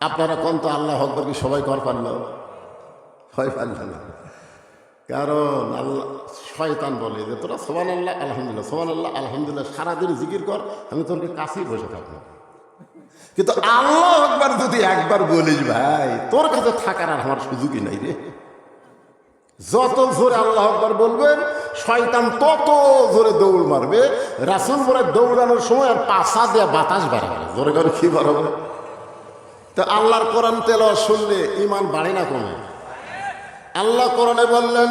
আপনারা কোন তো আল্লাহ হকবর কি সবাই কর পারল। হয় পারল না। কারণ আল্লাহ শয়তান বলে যে, তোরা সোমান আল্লাহ আলহামদুলিল্লাহ সোমান আল্লাহ আলহামদুলিল্লাহ, সারাদিন জিকির কর, আমি তোর কাছেই বসে থাকব। কিন্তু আল্লাহ একবার যদি একবার বলিস, ভাই, তোর কাছে থাকার আর আমার সুযোগই নাই রে। যত জোরে আল্লাহ আকবার বলবেন, শয়তান তত জোরে দৌড় মারবে। রাসুল বলে, দৌড়ানোর সময় আর পাশা দেয়া বাতাস বাড়াবে জোরে করে কি বাড়াবে? তো আল্লাহর কোরআন তেল শুনলে ইমান বাড়ে না কমে? আল্লাহ কোরআনে বললেন,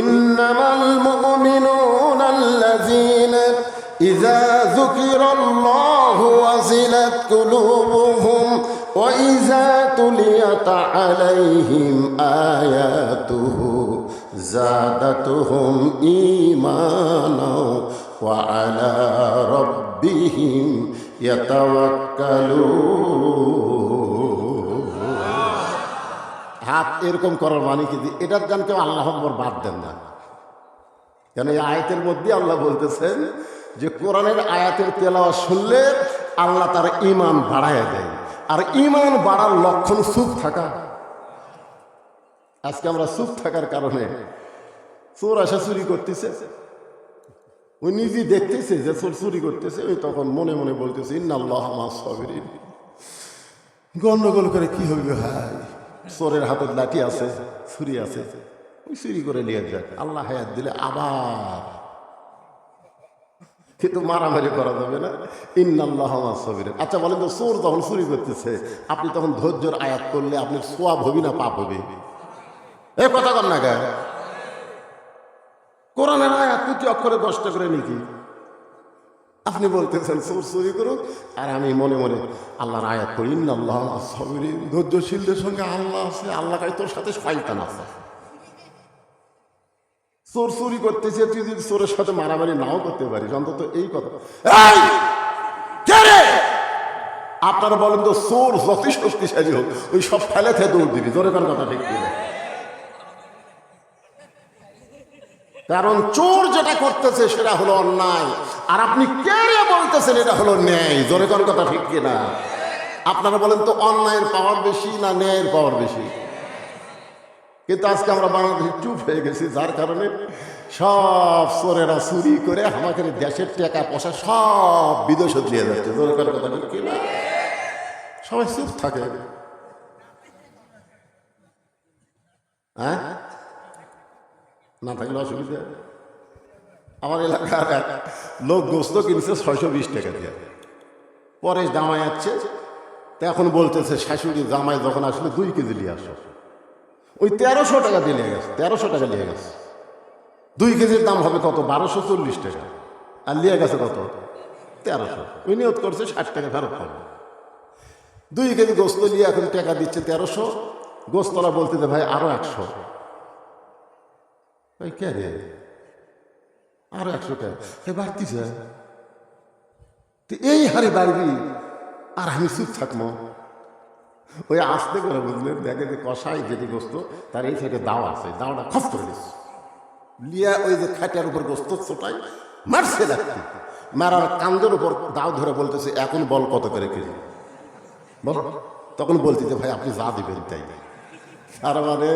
ইন্নামাল মুমিনুনা তুলিয়াত আলাইহিম আয়াতুহু জাদাতুহুম ঈমানা ওয়া আলা রাব্বিহিম ইয়াতাওয়াক্কালুন হাত এরকম করার মানে কি? এটার গান কেউ আল্লাহ বাদ দেন না। কেন এই আয়াতের মধ্যে আল্লাহ বলতেছেন যে কোরআনের আয়াতের তেলাওয়া শুনলে আল্লাহ তার ইমান বাড়ায় দেয়। আর ইমান বাড়ার লক্ষণ সুখ থাকা। আজকে আমরা সুখ থাকার কারণে চোর আসা চুরি করতেছে। ওই নিজে দেখতেছে যে চোর চুরি করতেছে, ওই তখন মনে মনে বলতেছে, ইন্নাল্লাহ সবেরিন। গন্ডগোল করে কি হবে ভাই? চোরের হাতের লাঠি আছে, ছুরি আছে। ওই চুরি করে নিয়ে যাক। আল্লাহ হায়াত দিলে আবার কিন্তু মারামারি করা যাবে না। ইন্নাল্লাহ সবির। আচ্ছা বলেন তো চোর যখন চুরি করতেছে, আপনি তখন ধৈর্যর আয়াত করলে আপনি সোয়াব হবি না পাপ হবে? এ কথা কর না গায়ে কোরআনের আয়াত প্রতি অক্ষরে দশটা করে নাকি আপনি বলতেছেন চোর চুরি করুক, আর আমি মনে মনে আল্লাহর আয়াত করি আল্লাহ সবেরি। ধৈর্যশীলদের সঙ্গে আল্লাহ আছে আল্লাহ তোর সাথে শয়তান আছে। চোর চুরি করতেছে, তুই যদি চোরের সাথে মারামারি নাও করতে পারিস, অন্তত এই কথা? আপনারা বলেন তো চোর যতই শক্তিশালী হোক, ওই সব ফেলে থেকে দৌড় দিবি, জোরে কোন কথা ঠিক কারণ চোর যেটা করতেছে, সেটা হলো অন্যায়। আর আপনি কে বলতেছেন, এটা হলো ন্যায়, জোরে কোন কথা ঠিক কিনা? আপনারা বলেন তো অন্যায়ের পাওয়ার বেশি না ন্যায়ের পাওয়ার বেশি? কিন্তু আজকে আমরা বাংলাদেশে চুপ হয়ে গেছি, যার কারণে সব চোরেরা চুরি করে আমাদের দেশের টাকা, পয়সা সব বিদেশে দিয়ে যাচ্ছে। জোরে কোন কথা ঠিক কিনা সবাই চুপ থাকে। হ্যাঁ? না থাকলে অসুবিধা। আমার এলাকার লোক গোস্ত কিনছে ছয়শো বিশ টাকা দিয়ে। পরে জামাই আসছে, তা এখন বলতেছে, শাশুড়ি জামাই যখন আসলে দুই কেজি নিয়ে আসো। ওই তেরোশো টাকা দিয়ে নিয়ে গেছে, তেরোশো টাকা নিয়ে গেছে। দুই কেজির দাম হবে কত? বারোশো চল্লিশ টাকা। আর নিয়ে গেছে কত? তেরোশো। ওই নিয়ত করছে, ষাট টাকা ফেরত পাবে। দুই কেজি গোস্ত নিয়ে এখন টাকা দিচ্ছে তেরোশো। গোস্তরা বলতেছে ভাই, আরও একশো। ভাই, কে রে? আরও একশো টাকা। এ বাড়তিছে এই হারে বাড়বি, আর আমি চুপ থাকব। ওই আসতে করে বুঝলেন, দেখে যে কষাই যেটি গোস্ত, তার এই সাইডে দাও আছে, দাওটা খপ করে দিচ্ছে লিয়া ওই যে খাটিয়ার উপর গোস্ত ছোটাই মারছে লাগতে মারার কান্দের উপর দাও ধরে বলতেছে, এখন বল কত করে কিনে বল। তখন বলতেছে ভাই, আপনি যা দিবেন তাই। তার মানে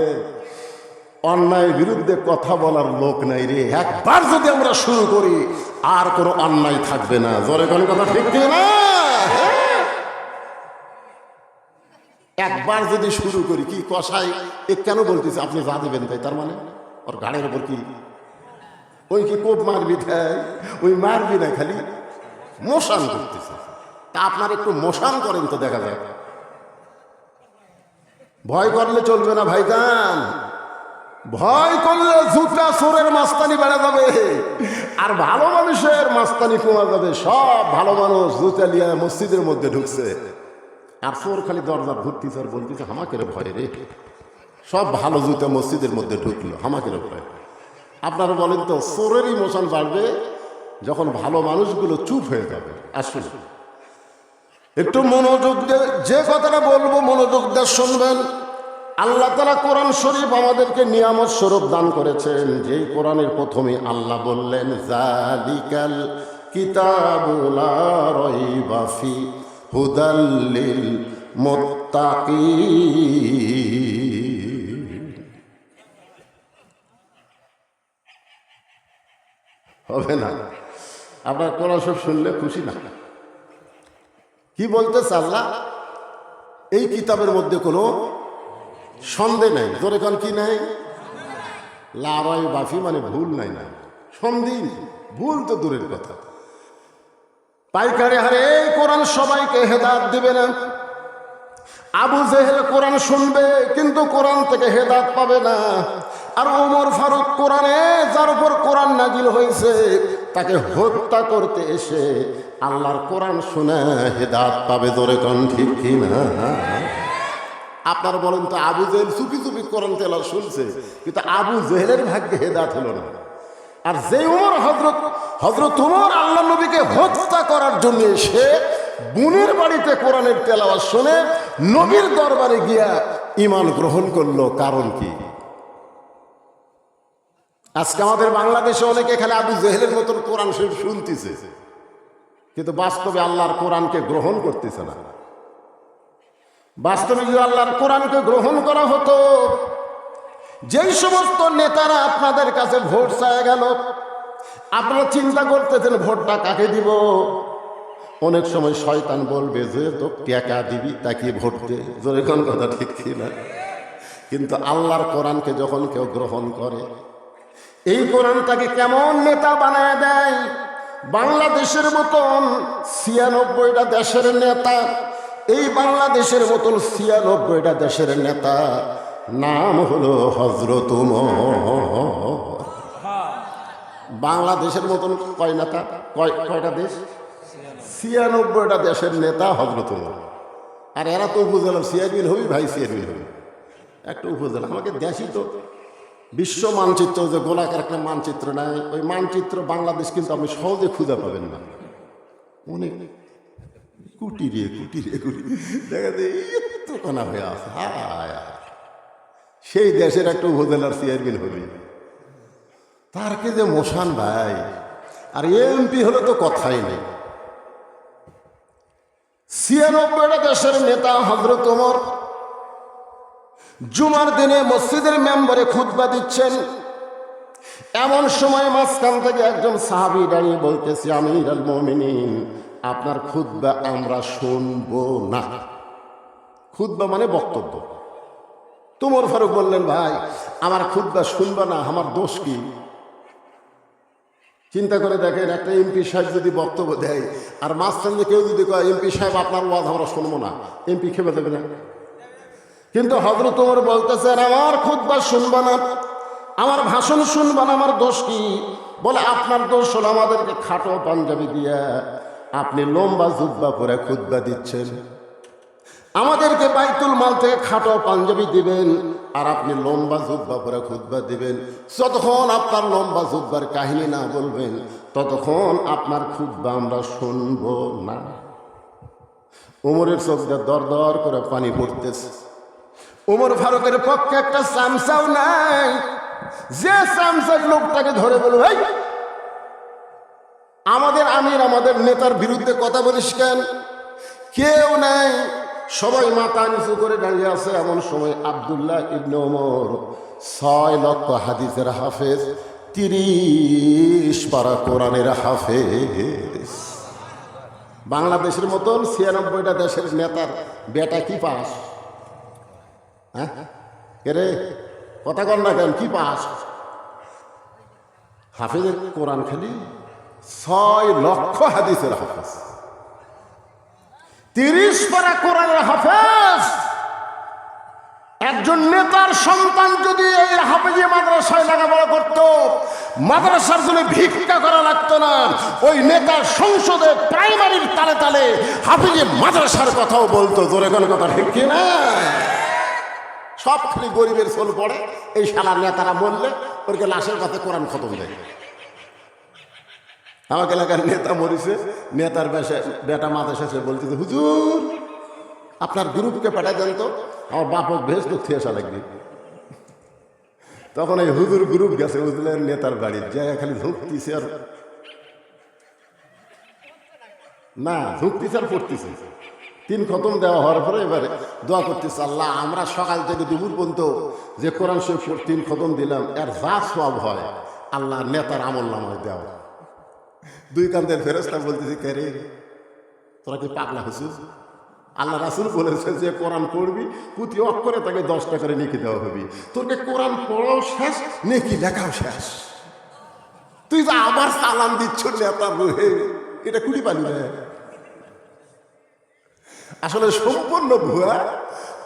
অন্যায়ের বিরুদ্ধে কথা বলার লোক নাই রে। একবার যদি আমরা শুরু করি, আর কোনো অন্যায় থাকবে না। জোরে কোন কথা ঠিক কি না? একবার যদি শুরু করি, কি কষাই? এ কেন বলতেছে? আপনি যা দিবেন তাই, তার মানে? ওর গাড়ির উপর কি? ওই কি কোপ মারবি তাই? ওই মারবি না খালি? মোশান করতেছে। তা আপনার একটু মোশান করেন তো, দেখা যায় ভয় করলে চলবে না ভাই ভাইজান। ভয় করলে জুতা চোরের মাস্তানি বেড়া যাবে। আর ভালো মানুষের মাস্তানি কমা যাবে। সব ভালো মানুষ জুতা নিয়ে মসজিদের মধ্যে ঢুকছে। আর চোর খালি দরজা ধরতেছে আর বলতেছে আমাকে ভয় রে। সব ভালো জুতা মসজিদের মধ্যে ঢুকলো আমাকে ভয়। আপনারা বলেন তো চোরের ইমোশন বাড়বে যখন ভালো মানুষগুলো চুপ হয়ে যাবে। আসুন। একটু মনোযোগ দিয়ে, যে কথাটা বলব, মনোযোগ দিয়ে শুনবেন। আল্লাহ তালা কোরআন শরীফ আমাদেরকে নিয়ামত স্বরূপ দান করেছেন। যেই কোরআনের প্রথমে আল্লাহ বললেন জালিকাল কিতাবুলা রইবাফি হুদাল্লিল মুত্তাকিন। হবে না। আপনার কোরআন সব শুনলে খুশি না? কি বলতেছে আল্লাহ? এই কিতাবের মধ্যে কোনো সন্দেহ নাই। তোর এখন কি নাই? লারাই বাফি মানে ভুল নাই না। সন্দেহ ভুল তো দূরের কথা। পাইকারি হারে, এই কোরআন সবাইকে হেদাত দিবে না। আবু জেহেল কোরআন শুনবে, কিন্তু কোরআন থেকে হেদাত পাবে না। আর ওমর ফারুক কোরআনে, যার উপর কোরআন নাজিল হয়েছে, তাকে হত্যা করতে এসে আল্লাহর কোরআন শুনে হেদাত পাবে জোরে কন, ঠিক কিনা আপনার বলেন তো, আবু জেহেল চুপি চুপি কোরআন তেলা শুনছে, কিন্তু আবু জেহেলের ভাগ্যে হেদাত হলো না। আর যে উমর হজরত হজরত উমর আল্লাহ নবীকে হত্যা করার জন্য এসে বুনের বাড়িতে কোরআনের তেলাওয়াত শুনে নবীর দরবারে গিয়া ইমান গ্রহণ করল। কারণ কি? আজকে আমাদের বাংলাদেশে অনেকে এখানে আবু জেহেলের মতন কোরআন শরীফ শুনতেছে, কিন্তু বাস্তবে আল্লাহর কোরআনকে গ্রহণ করতেছে না। বাস্তবে যদি আল্লাহর কোরআনকে গ্রহণ করা হতো, যেই সমস্ত নেতারা আপনাদের কাছে ভোট চায় গেল আপনারা চিন্তা করতেছেন, ভোটটা কাকে দিব? অনেক সময় শয়তান বলবে যে, তো টাকা দিবি? তাকে ভোট দে। কোন কথা ঠিক না? কিন্তু আল্লাহর কোরআনকে যখন কেউ গ্রহণ করে, এই কোরআনটাকে কেমন নেতা বানায় দেয়? বাংলাদেশের মতন ছিয়ানব্বইটা দেশের নেতা, এই বাংলাদেশের মতন ছিয়ানব্বইটা দেশের নেতা, নাম হলো হজরত বাংলাদেশের মতন কয় নেতা? কয়, কয়টা দেশ? ছিয়ানব্বইটা দেশের নেতা হজরত আর এরা তো উপজেলা চেয়ারম্যান হবি, ভাই চেয়ারম্যান হবি। একটা উপজেলা। আমাকে দেশই তো। বিশ্ব মানচিত্র যে গোলাকার একটা মানচিত্র নাই, ওই মানচিত্র বাংলাদেশ কিন্তু আপনি সহজে খুঁজে পাবেন না। অনেক কুটি রে কুটি রে, কুটি। দেখা যায় হয়ে আছে। হায়। সেই দেশের একটা উপজেলার চেয়ারম্যান হবি। তার কে যে মোশান ভাই? আর এমপি হলে তো কথাই নেই। ছিয়ানব্বইটা দেশের নেতা হজরত ওমর জুমার দিনে মসজিদের মেম্বারে খুতবা দিচ্ছেন। এমন সময় মাঝখান থেকে একজন সাহাবি দাঁড়িয়ে বলতেছি আমি আপনার খুতবা আমরা শুনব না। খুতবা মানে বক্তব্য। তোমর ফারুক বললেন, ভাই, আমার খুতবা শুনবা না, আমার দোষ কি? চিন্তা করে দেখেন, একটা এমপি সাহেব যদি বক্তব্য দেয়, আর মাঝখান কেউ যদি কয়, এমপি সাহেব, আপনার ওয়াজ আমরা শুনব না। এমপি খেপে দেবে না। কিন্তু হজরত তোমার বলতেছেন, আমার খুদ্া শুনবা না, আমার ভাষণ শুনবা না, আমার দোষ কি? বলে, আপনার দোষ হলো আমাদেরকে খাটো পাঞ্জাবি দিয়া আপনি লম্বা জুব্বা পরে খুদ্া দিচ্ছেন। আমাদেরকে বাইতুল মাল থেকে খাটো পাঞ্জাবি দিবেন, আর আপনি লম্বা জুব্বা পরে খুদ্া দিবেন। যতক্ষণ আপনার লম্বা জুব্বার কাহিনী না বলবেন, ততক্ষণ আপনার খুদ্া আমরা শুনব না। উমরের চোখ দর দর করে পানি পড়তেছে। উমর ফারুকের পক্ষে একটা চামচাও নাই। যে চামচার লোকটাকে ধরে বলো এই, আমাদের আমির, আমাদের নেতার বিরুদ্ধে কথা বলিস কেন? কেউ নাই। সবাই মাথা নিচু করে দাঁড়িয়ে আছে এমন সময় আবদুল্লাহ ইবনে ওমর ছয় লক্ষ হাদিসের হাফেজ, তিরিশ পারা কোরআনের হাফেজ। বাংলাদেশের মতন ছিয়ানব্বইটা দেশের নেতার বেটা কি পাস? হ্যাঁ? রে? কথা কর না কেন? কি পাস? হাফেজের কোরআন খালি ছয় লক্ষ হাদিসের হাফেজ। তিরিশ পারা কোরআনের হাফেজ। একজন নেতার সন্তান যদি এই হাফেজে মাদ্রাসায় লেখাপড়া করত, মাদ্রাসার জন্য ভিক্ষা করা লাগতো না। ওই নেতার সংসদে প্রাইমারির তালে তালে হাফেজে মাদ্রাসার কথাও বলতো। জোরে কোনো কথা ঠিক কি না? সব খালি গরিবের সোল পড়ে, এই শালার নেতারা বললে ওরকে লাশের কাছে কোরআন খতম দেয়। আমাকে এলাকার নেতা মরিছে, নেতার বেশে, বেটা মাথা শেষে বলতেছে হুজুর, আপনার গ্রুপকে পাঠাই দেন তো, আমার বাপক ভেজ তো থেসা লাগবে। তখন এই হুজুর গ্রুপ গেছে, বুঝলেন, নেতার বাড়ির জায়গা খালি ঝুঁকতিছে আর না, ঝুঁকতিছে আর পড়তেছে। তিন খতম দেওয়া হওয়ার পরে এবারে দোয়া করতেছে, আল্লাহ, আমরা সকাল থেকে দুপুর পর্যন্ত যে কোরআন শরীফ তিন খতম দিলাম, এর যা সব হয়, আল্লাহ নেতার আমল নামায় দেওয়া। দুই কান্দের ফেরস্তা বলতেছি, কে রে? তোরা কি পাগলা হয়েছিস আল্লাহ রাসুল বলেছে যে, কোরআন পড়বি প্রতি অক্ষরে তাকে দশটা করে নেকি দেওয়া হবে। তোকে কোরআন পড়াও শেষ, নেকি লেখাও শেষ। তুই যে আবার সালাম দিচ্ছ নেতা রুহে, এটা কুড়ি রে আসলে সম্পূর্ণ ভুয়া।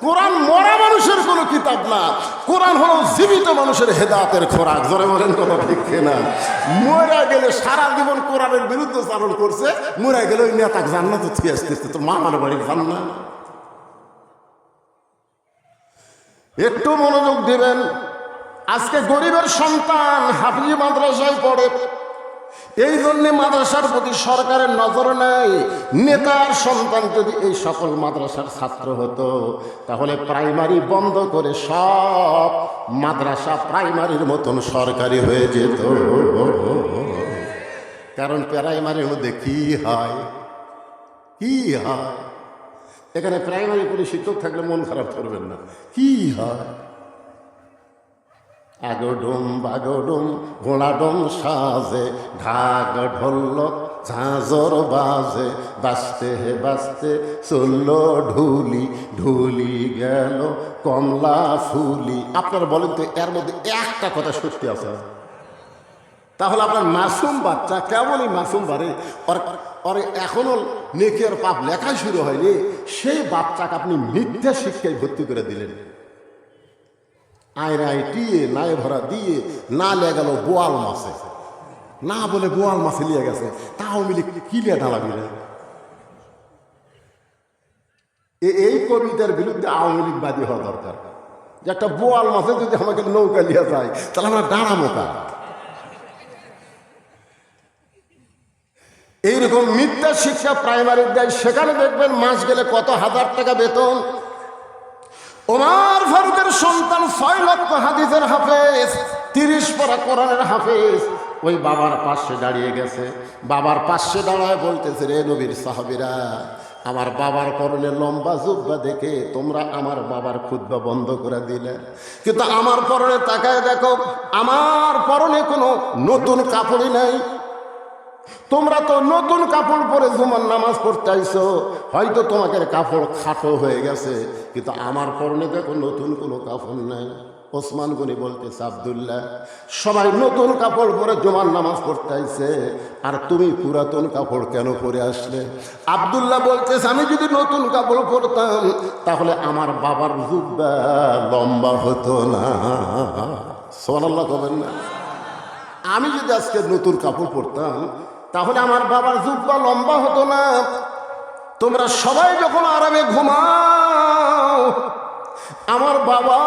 কোরআন মরা মানুষের কোনো কিতাব না। কোরআন হলো জীবিত মানুষের হেদাতের খোরাক। জোরে বলেন কথা ঠিক না মরা গেলে সারা জীবন কোরআনের বিরুদ্ধে চালন করছে, মরা গেলে ওই নেতাকে জান্নাত থেকে আসতেছে। তো মামার বাড়ির জান্নাত। একটু মনোযোগ দিবেন। আজকে গরিবের সন্তান হাফিজি মাদ্রাসায় পড়ে। এই জন্যে মাদ্রাসার প্রতি সরকারের নজর নেই। নেতার সন্তান যদি এই সকল মাদ্রাসার ছাত্র হতো, তাহলে প্রাইমারি বন্ধ করে সব মাদ্রাসা প্রাইমারির মতন সরকারি হয়ে যেত। কারণ প্রাইমারির মধ্যে কি হয়? কি হয়? এখানে প্রাইমারি করে শিক্ষক থাকলে মন খারাপ করবেন না। কি হয়? আগডুম বাগডুম, ঘোড়াডুম সাজে, ঢাক ঢোল ঝাঁঝর বাজে, বাজতে হে বাজতে চলল ঢুলি ঢুলি গেল কমলা ফুলি। আপনারা বলেন তো এর মধ্যে একটা কথা সত্যি আছে? তাহলে আপনার মাসুম বাচ্চা কেমনই মাসুম বারে ওর ওর এখনও নেকের পাপ লেখা শুরু হয়নি। সেই বাচ্চাকে আপনি মিথ্যা শিক্ষায় ভর্তি করে দিলেন। আয়রাই টিয়ে, নাই ভরা দিয়ে, না লেগে গেল বোয়াল মাছে। না বলে বোয়াল মাছে লিয়ে গেছে তাও মিলে কিলিয়া ঢালাবি না এই কবিতার বিরুদ্ধে আওয়ামী লীগবাদী হওয়া দরকার। যে একটা বোয়াল মাছে যদি আমাকে নৌকা লিয়ে যায়, তাহলে আমরা দাঁড়াবো কা? এইরকম মিথ্যা শিক্ষা প্রাইমারি দেয়, সেখানে দেখবেন মাস গেলে কত হাজার টাকা বেতন। ওমার ফারুকের হাদিসের হাফেজ, তিরিশ পরা কোরআনের হাফেজ। ওই বাবার পাশে দাঁড়িয়ে গেছে। বাবার পাশে দাঁড়ায় বলতেছে, রে নবীর সাহাবিরা, আমার বাবার পরনে লম্বা জুব্বা দেখে তোমরা আমার বাবার খুদ্া বন্ধ করে দিলে। কিন্তু আমার পরনে তাকায় দেখো, আমার পরনে কোনো নতুন কাপড়ই নাই। তোমরা তো নতুন কাপড় পরে জুমার নামাজ পড়তে আইছো। হয়তো তোমাদের কাপড় খাটো হয়ে গেছে, কিন্তু আমার পরনে দেখো নতুন কোনো কাপড় নাই। ওসমান গনি বলতেছে, আবদুল্লাহ, সবাই নতুন কাপড় পরে জুমার নামাজ পড়তে আইছে, আর তুমি পুরাতন কাপড় কেন পরে আসলে? আবদুল্লাহ বলতেছে, আমি যদি নতুন কাপড় পরতাম, তাহলে আমার বাবার জুব্বা লম্বা হতো না। সোনাল্লাহ কবেন না। আমি যদি আজকে নতুন কাপড় পরতাম, তাহলে আমার বাবার জুব্বা লম্বা হতো না। তোমরা সবাই যখন আরামে ঘুমাও আমার বাবা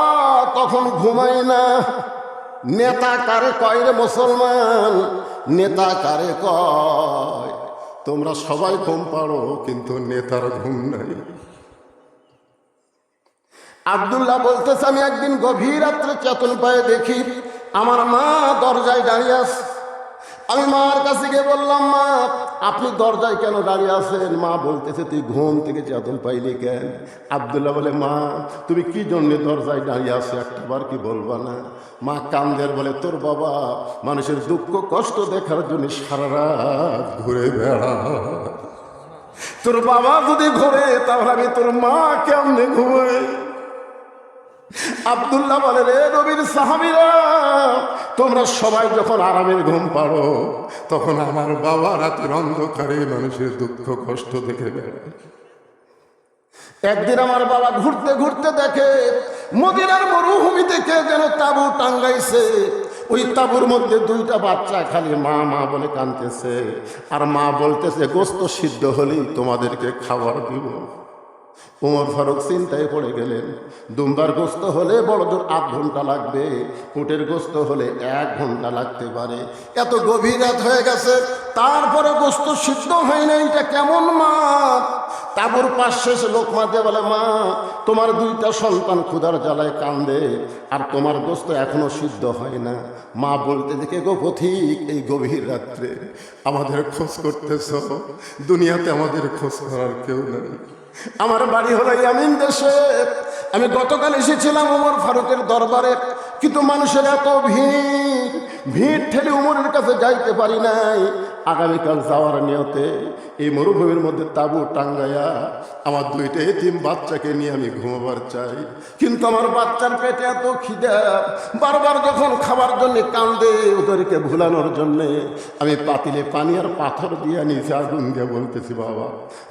তখন ঘুমায় না। নেতা কারে কয় রে মুসলমান? নেতা কারে কয়, তোমরা সবাই ঘুম পাড়ো, কিন্তু নেতার ঘুম নাই। আবদুল্লাহ বলতেছে, আমি একদিন গভীর রাত্রে চেতন পায়ে দেখি, আমার মা দরজায় দাঁড়িয়ে আছে। আমি মার কাছে গিয়ে বললাম, মা, আপনি দরজায় কেন দাঁড়িয়ে আছেন? মা বলতেছে, তুই ঘুম থেকে চেতন পাইলি কেন? আবদুল্লাহ বলে, মা, তুমি কি জন্য দরজায় দাঁড়িয়ে আছো? একটাবার কি বলবা না? মা কান্দের বলে, তোর বাবা মানুষের দুঃখ কষ্ট দেখার জন্য সারা রাত ঘুরে বেড়া তোর বাবা যদি ঘুরে, তাহলে আমি তোর মা কেমনে ঘুমাই? আবদুল্লাহ বলে, রে নবীর সাহাবিরা তোমরা সবাই যখন আরামের ঘুম পাড়ো, তখন আমার বাবা রাতের অন্ধকারে মানুষের দুঃখ, কষ্ট দেখে একদিন আমার বাবা ঘুরতে ঘুরতে দেখে, মদিনার মরুভূমি থেকে যেন তাবু টাঙ্গাইছে। ওই তাবুর মধ্যে দুইটা বাচ্চা খালি মা মা বলে কাঁদতেছে। আর মা বলতেছে, গোস্ত সিদ্ধ হলেই তোমাদেরকে খাবার দিব। উমর ফারুক চিন্তায় পড়ে গেলেন। দুমবার গোস্ত হলে বড় জোর আধ ঘণ্টা লাগবে। উটের গোস্ত হলে এক ঘণ্টা লাগতে পারে। এত গভীর রাত হয়ে গেছে, তারপরে গোস্ত সিদ্ধ হয় না, এটা কেমন মা? তাবুর পাশ শেষে লোক মাতে বলে, মা, তোমার দুইটা সন্তান ক্ষুধার জ্বালায় কান্দে, আর তোমার গোস্ত এখনও সিদ্ধ হয় না। মা বলতে, দেখে গো পথিক, এই গভীর রাত্রে আমাদের খোঁজ করতেছ। দুনিয়াতে আমাদের খোঁজ করার কেউ নেই। আমার বাড়ি হলো ইয়ামিন দেশে। আমি গতকাল এসেছিলাম উমর ফারুকের দরবারে, কিন্তু মানুষের এত ভিড় ভিড় ঠেলে উমরের কাছে যাইতে পারি নাই। আগামীকাল যাওয়ার নিয়তে এই মরুভূমির মধ্যে তাবু টাঙ্গাইয়া আমার দুইটা এতিম বাচ্চাকে নিয়ে আমি ঘুমাবার চাই। কিন্তু আমার বাচ্চার পেটে এত খিদা, বারবার যখন খাবার জন্য কান্দে ওদেরকে ভুলানোর জন্যে আমি পাতিলে পানি আর পাথর দিয়ে নিচে আগুন দিয়ে বলতেছি, বাবা,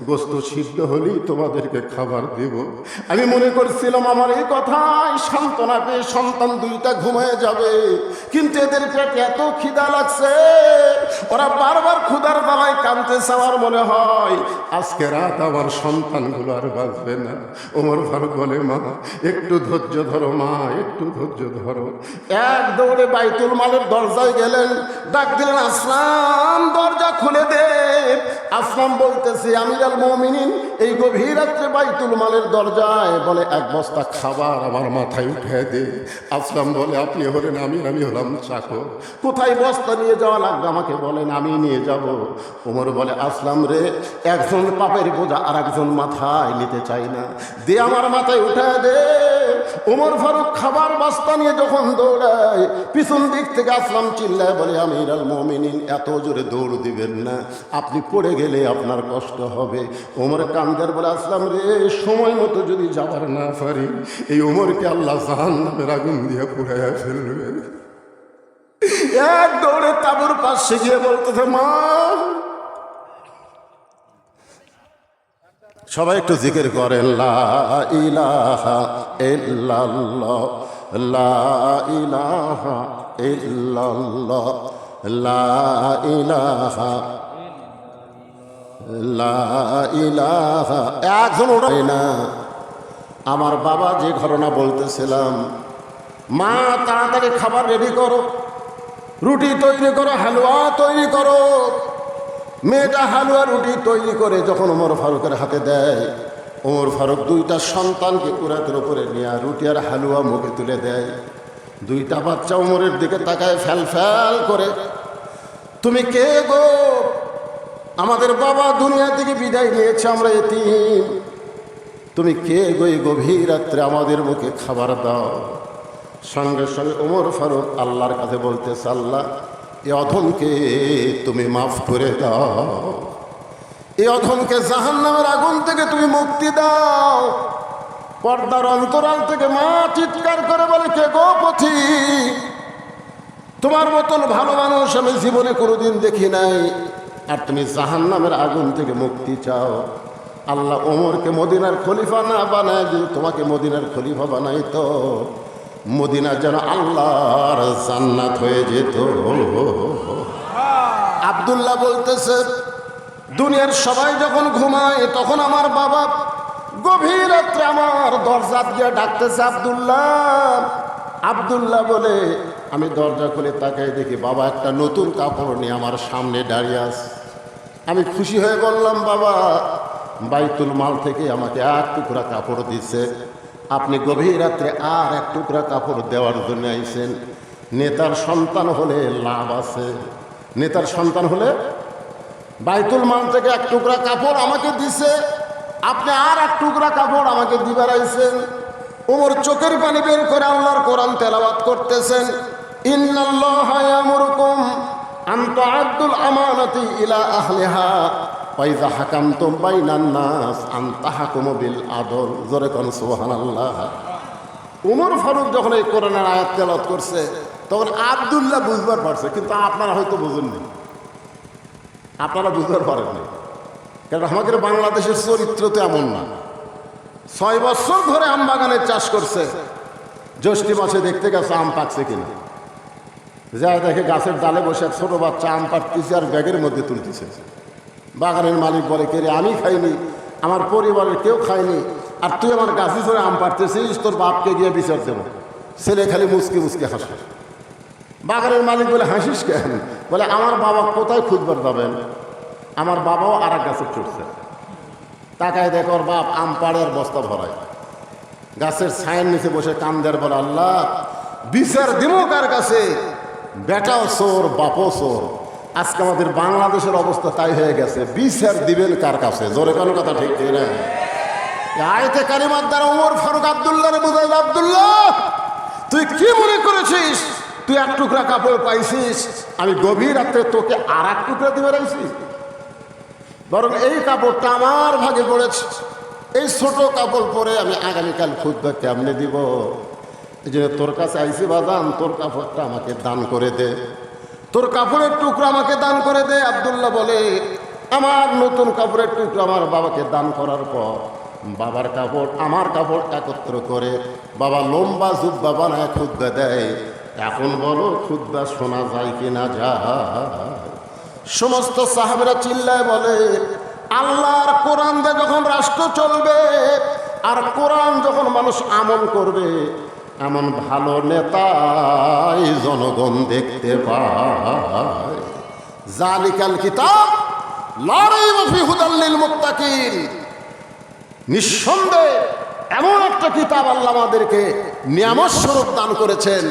গোস্ত সিদ্ধ হলেই তোমাদেরকে খাবার দেব। আমি মনে করছিলাম, আমার এই কথাই সান্ত্বনা পেয়ে সন্তান দুইটা ঘুমিয়ে যাবে, কিন্তু এদের পেটে এত খিদা লাগছে। ওরা বারবার ক্ষুদার দালায় কানতেছে আমার মনে হয়। আজকে রাত আমার সন্তানগুলো আর বাঁচবে না। ওমর ফারুক বলে, মা, একটু ধৈর্য ধরো, মা, একটু ধৈর্য ধরো। এক দৌড়ে বাইতুল মালের দরজায় গেলেন। ডাক দিলেন, আসলাম, দরজা খুলে দে। আসলাম বলতেছি আমি আমিরাল মমিনিন, এই গভীর রাত্রে বাইতুল মালের দরজায়? বলে, এক বস্তা খাবার আমার মাথায় উঠে দে। আসলাম বলে, আপনি হলেন আমি আমি হলাম চাকর। কোথায় বস্তা নিয়ে যাওয়া লাগবে আমাকে বলেন, আমি নিয়ে যাব। ওমর বলে, আসলাম রে, একজন পাপের বোঝা আর একজন মাথায় নিতে চাই না। দে আমার মাথায় উঠে দে। ওমর ফারুক খাবার বস্তা নিয়ে যখন দৌড়ায়, পিছন দিক থেকে আসলাম চিল্লায় বলে আমি ইরাল মমিনিন, এত জোরে দৌড় দিবেন না। আপনি পড়ে গেলে আপনার কষ্ট হবে। ওমর কান্দার বলে, আসলাম রে, সময় মতো যদি যাবার না পারি, এই ওমরকে আল্লাহ জাহান নামের আগুন দিয়ে পুড়াইয়া ফেলবে এক দৌড়ে তাবুর পাশে গিয়ে বলতেছে, মা। সবাই একটু জিকির করেন লা ইলাহা লা ইলাহা লা ইলাহা লা ইলাহা একজন ওঠাই না, আমার বাবা যে ঘটনা বলতেছিলাম, মা, তাড়াতাড়ি খাবার রেডি করো। রুটি তৈরি করো, হালুয়া তৈরি করো। মেয়েটা হালুয়া রুটি তৈরি করে যখন ওমর ফারুকের হাতে দেয়, ওমর ফারুক দুইটা সন্তানকে কুরাতের উপরে নিয়ে রুটি আর হালুয়া মুখে তুলে দেয়। দুইটা বাচ্চা ওমরের দিকে তাকায় ফ্যাল ফ্যাল করে, তুমি কে গো? আমাদের বাবা দুনিয়া থেকে বিদায় নিয়েছে আমরা এতিম। তুমি কে গো গভীর রাত্রে আমাদের মুখে খাবার দাও? সঙ্গে সঙ্গে ওমর ফারুক আল্লাহর কাছে বলতেছে আল্লাহ এ অধমকে তুমি মাফ করে দাও। এই অধমকে জাহান নামের আগুন থেকে তুমি মুক্তি দাও। পর্দার অন্তরাল থেকে মা চিৎকার করে বলে, কে গো পথি? তোমার মতন ভালো মানুষ আমি জীবনে কোনোদিন দেখি নাই। আর তুমি জাহান নামের আগুন থেকে মুক্তি চাও। আল্লাহ ওমরকে মদিনার খলিফা না বানায় যদি তোমাকে মদিনার খলিফা বানাই তো মদিনা যেন আল্লাহর জান্নাত হয়ে যেত। আবদুল্লাহ বলতেছে, দুনিয়ার সবাই যখন ঘুমায়, তখন আমার বাবা গভীর রাত্রে আমার দরজা দিয়ে ডাকতেছে, আবদুল্লাহ। আবদুল্লাহ বলে, আমি দরজা খুলে তাকাই দেখি বাবা একটা নতুন কাপড় নিয়ে আমার সামনে দাঁড়িয়ে আছে। আমি খুশি হয়ে বললাম, বাবা, বাইতুল মাল থেকে আমাকে এক টুকরা কাপড় দিচ্ছে আপনি গভীর রাত্রে আর এক টুকরা কাপড় দেওয়ার জন্য আইছেন। নেতার সন্তান হলে লাভ আছে। নেতার সন্তান হলে বাইতুল মান থেকে এক টুকরা কাপড় আমাকে দিছে। আপনি আর এক টুকরা কাপড় আমাকে দিবার আইছেন। ওমর চোখের পানি বের করে আল্লাহর কোরআন তেলাওয়াত করতেছেন। ইন্নাল্লাহ ইয়ামুরুকুম আন তুআদ্দুল আমানাতি ইলা আহলিহা। ওয়াইজা হাকামতুম বাইনান নাস আন তাহকুমু বিল আদল। জোরে কোন সুবহানাল্লাহ। উমর ফারুক যখন এই কোরআনের আয়াত তেলাওয়াত করছে, তখন আব্দুল্লাহ বুঝবার পারছে, কিন্তু আপনারা হয়তো বুঝেননি। আপনারা বুঝতে পারেননি। কারণ আমাদের বাংলাদেশের চরিত্র তো এমন না। ছয় বছর ধরে আম বাগানের চাষ করছে। জ্যৈষ্ঠী মাসে দেখতে গেছে আম পাকছে কিনা। যা দেখে গাছের ডালে বসে ছোট বাচ্চা আম পাড়তেছে আর ব্যাগের মধ্যে তুলতেছে। বাগানের মালিক বলে, কে রে, আমি খাইনি, আমার পরিবারের কেউ খায়নি, আর তুই আমার গাছে ধরে আম পাড়তেছিস, তোর বাপকে গিয়ে বিচার দেবো। ছেলে খালি মুসকে মুসকে হাসে। বাগানের মালিক বলে, হাসিস কেন? বলে, আমার বাবা কোথায় খুঁজবার যাবেন আমার বাবাও আর এক গাছে চড়ছে। তাকায় দেখো ওর বাপ আম পাড়ে আর বস্তা ভরায়। গাছের ছায়ের নিচে বসে কান্দের বলে, আল্লাহ, বিচার দিব কার কাছে? বেটাও চোর, বাপও চোর। আজকে আমাদের বাংলাদেশের অবস্থা তাই হয়ে গেছে। বিচার দিবেন কার কাছে? জোরে কোনো কথা ঠিক না? আয়তে কারিমার দ্বারা উমর ফারুক আবদুল্লাহরে বুঝাইল, আবদুল্লাহ, তুই কি মনে করেছিস? তুই এক টুকরা কাপড় পাইছিস, আমি গভীর রাত্রে তোকে আর এক টুকরা দিয়ে বেড়াইছি। বরং এই কাপড়টা আমার ভাগে পড়েছে। এই ছোট কাপড় পরে আমি আগামীকাল খুদ্া কেমনে দিব? এই তোর কাছে আইসি বাদাম তোর কাপড়টা আমাকে দান করে দে। তোর কাপড়ের টুকরো আমাকে দান করে দে, আবদুল্লাহ বলে, আমার নতুন কাপড়ের টুকরো আমার বাবাকে দান করার পর, বাবার কাপড়, আমার কাপড় একত্র করে বাবা লম্বা জুব্বা বানায় খুদ্া দেয়। এখন বলো, খুদ্া শোনা যায় কি না যায়? সমস্ত সাহাবেরা চিল্লায় বলে, আল্লাহর কোরআন যখন রাষ্ট্র চলবে, আর কোরআন যখন মানুষ আমল করবে এমন ভালো নেতাই জনগণ দেখতে পায়। জালিকাল কিতাব মফি হুদাল্লিল মুত্তাকিন। নিঃসন্দেহে এমন একটা কিতাব আল্লাহ আমাদেরকে নিয়ামত স্বরূপ দান করেছেন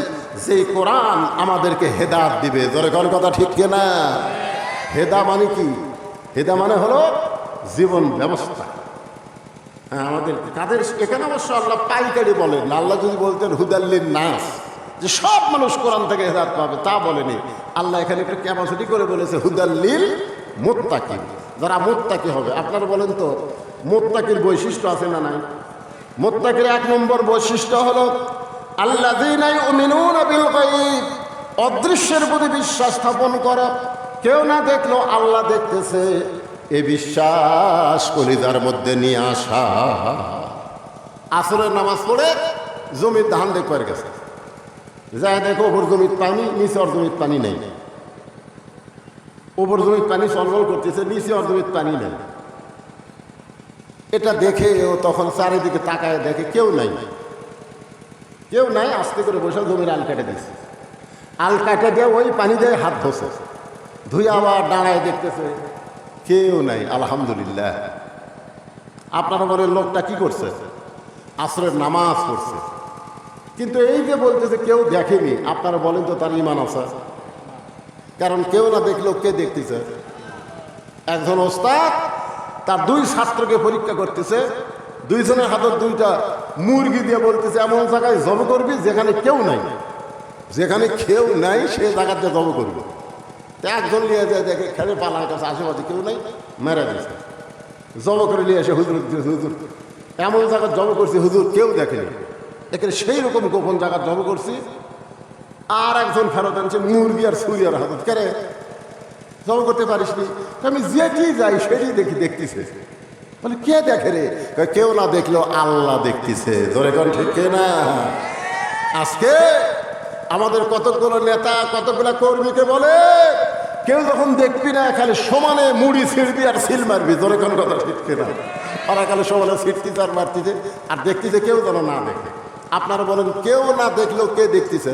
যে কোরআন আমাদেরকে হেদাত দিবে। ধরে কোন কথা ঠিক কিনা হেদা মানে কি? হেদা মানে হলো জীবন ব্যবস্থা। আমাদের তাদের এখানে অবশ্য আল্লাহ পাইকারি বলেন, আল্লাহ যদি বলতেন হুদাল্লিন নাস, যে সব মানুষ কোরআন থেকে হেদাত পাবে, তা বলেনি। আল্লাহ এখানে একটু ক্যাপাসিটি করে বলেছে, হুদাল্লিল মোত্তাকি যারা মোত্তাকি হবে। আপনারা বলেন তো, মোত্তাকির বৈশিষ্ট্য আছে না নাই? মোত্তাকির এক নম্বর বৈশিষ্ট্য হলো আল্লাহ অদৃশ্যের প্রতি বিশ্বাস স্থাপন করা। কেউ না দেখল আল্লাহ দেখতেছে। এ বিশ্বাস কলিদার মধ্যে নিয়ে আসা। আসরের নামাজ পড়ে জমির ধান দেখবার গেছে। যায় দেখো ওপর জমির পানি, নিচে জমির পানি নেই। ওপর জমির পানি সলবল করতেছে, নিচে ওর জমির পানি নেই। এটা দেখে ও তখন চারিদিকে তাকায় দেখে কেউ নাই। কেউ নাই, আস্তে করে বসে জমির আল কেটে দিচ্ছে আল কাটে দিয়ে ওই পানি দিয়ে হাত ধসে ধুয়ে আবার দাঁড়ায় দেখতেছে। কেউ নাই, আলহামদুলিল্লাহ। আপনার ঘরের লোকটা কি করছে? আসরের নামাজ পড়ছে। কিন্তু এই যে বলতেছে, কেউ দেখেনি, আপনারা বলেন তো তার ইমান আছে। কারণ কেউ না দেখলেও কে দেখতেছে? একজন ওস্তাদ, তার দুই ছাত্রকে পরীক্ষা করতেছে। দুইজনের হাতে দুইটা মুরগি দিয়ে বলতেছে, এমন জায়গায় জব করবি যেখানে কেউ নাই। যেখানে কেউ নাই, সে জায়গাতে জব করবি। একজন নিয়ে যায়, দেখে খেলে পালার কাছে আশেপাশে কেউ নাই, মেরে দিয়েছে। জব করে নিয়ে এসে হুজুর হুজুর, এমন জায়গা জব করছি, হুজুর কেউ দেখেনি। এখানে সেই রকম গোপন জায়গা জব করছি, আর একজন ফেরত আনছে, মুরগি আর সুরিয়ার হাতত কেরে? জব করতে পারিস নি আমি যেটি যাই, সেটি দেখি, দেখতেছে। বলে, কে দেখে রে? কেউ না দেখলেও আল্লাহ দেখতেছে। ধরে কোন ঠিক কে না? আজকে আমাদের কতগুলো নেতা কতগুলো কর্মীকে বলে কেউ যখন দেখবি না, খালি সমানে মুড়ি ছিঁড়বি আর সিল মারবি, ধরে কোন কথা ঠিক না। খালি সমানে ছিটতিছে আর মারতিছে আর দেখতেছে কেউ যেন না দেখে। আপনারা বলেন, কেউ না দেখলেও কে দেখতেছে?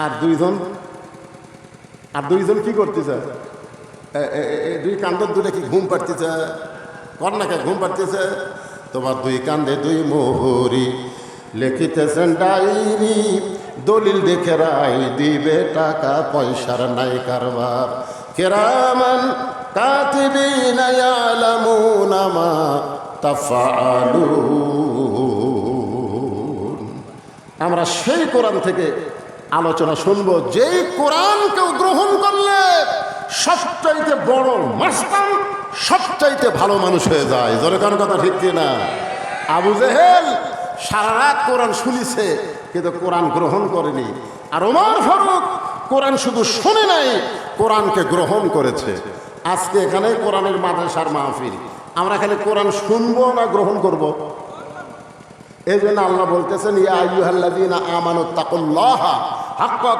আর দুইজন? আর দুইজন কি করতেছে? দুই কান্দর দূরে কি ঘুম পাড়তেছে? কন্যাকে ঘুম পাড়তেছে? তোমার দুই কান্দে দুই মোহরি, লিখিতেছেন ডায়েরি দলিল দেখে রাই দিবে টাকা, পয়সার নাই কারবার। কেরামান কাতিবিনা ইয়ালামুনা আমরা সেই কোরআন থেকে আলোচনা শুনব, যেই কোরআন কেউ গ্রহণ করলে সবচাইতে বড় মাস্তান, সবচাইতে ভালো মানুষ হয়ে যায়। জোরে কারও কথা ঠিক না আবু জেহেল সারা রাত কোরআন শুনিছে কিন্তু কোরআন গ্রহণ করেনি। আর ওমর ফারুক, কোরআন শুধু শুনে নাই, কোরআনকে গ্রহণ করেছে। আজকে এখানে কোরআনের মাদ্রাসার মাহফিল। আমরা খালি কোরআন শুনব না গ্রহণ করব। এই জন্য আল্লাহ বলতেছেন, ইয়া আইয়ুহাল্লাযীনা আমানু তাকুল্লাহা হাক্কা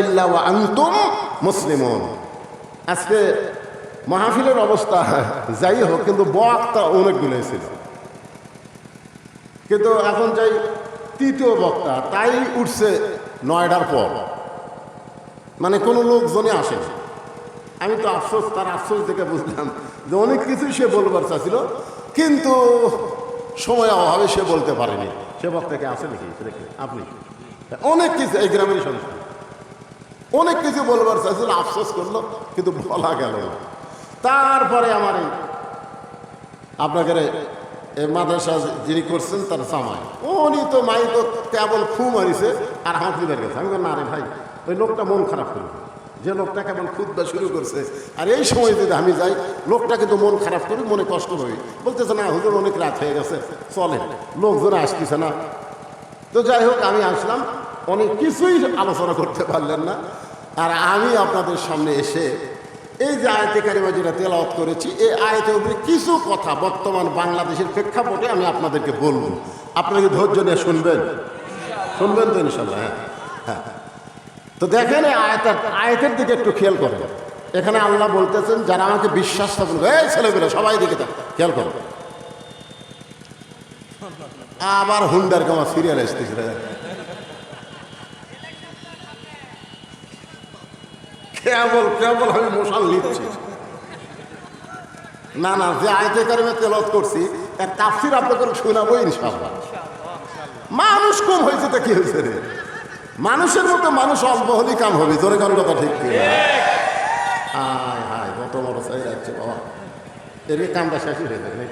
ইল্লা ওয়া আজকে মাহফিলের অবস্থা যাই হোক, কিন্তু বক্তা অনেকগুলো ছিল। কিন্তু এখন চাই তৃতীয় বক্তা, তাই উঠছে নয়ডার পর। মানে কোনো লোকজনে আসে আমি তো আফসোস, তার আফসোস দেখে বুঝলাম যে অনেক কিছু সে বলবার চাচ্ছিল কিন্তু সময় অভাবে সে বলতে পারেনি। সে বক্তাকে আসে নাকি? আপনি? অনেক কিছু, এই গ্রামের সন্তান অনেক কিছু বলবার চাইছিল, আফসোস করল, কিন্তু বলা গেল না। তারপরে আমার আপনাকে এই মাদ্রাসা যিনি করছেন তার জামাই। উনি তো মাই তো কেবল ফু মারিছে, আর হাত দিবার গেছে। আমি না রে ভাই, ওই লোকটা মন খারাপ করবে যে লোকটা কেবল খুদ্া শুরু করছে, আর এই সময় যদি আমি যাই, লোকটা কিন্তু মন খারাপ করি মনে কষ্ট হবে বলতেছে, না, হুজুর, অনেক রাত হয়ে গেছে, চলে। লোকজন আসতেছে না। তো যাই হোক, আমি আসলাম। অনেক কিছুই আলোচনা করতে পারলেন না। আর আমি আপনাদের সামনে এসে এই যে আয়তে কারিমা যেটা তেলাওয়াত করেছি, এই আয়তের উপরে কিছু কথা বর্তমান বাংলাদেশের প্রেক্ষাপটে আমি আপনাদেরকে বলব। আপনারা ধৈর্য নিয়ে শুনবেন? শুনবেন তো ইনশাল্লাহ হ্যাঁ হ্যাঁ। তো দেখেন আয়তার, আয়তের দিকে একটু খেয়াল করেন। এখানে আল্লাহ বলতেছেন, যারা আমাকে বিশ্বাস স্থাপন করে, এই ছেলেগুলো সবাই দিকে খেয়াল করেন আবার হুন্ডার কামা সিরিয়াল এসতেছিল কেবল কেবল আমি মশাল নিচ্ছি। না না, যে আয়তে কারিমে তেলত করছি, এর তাফসির আপনাদের শোনাবো ইনশাল্লাহ মানুষ কম হয়েছে তো কি হয়েছে রে? মানুষের মতো মানুষ অল্প হলেই কাম হবে, জোরে কারও কথা ঠিক কি হায় হায়, কত বড় সাইজ আছে বাবা। এর কামটা শেষ হয়ে যাবে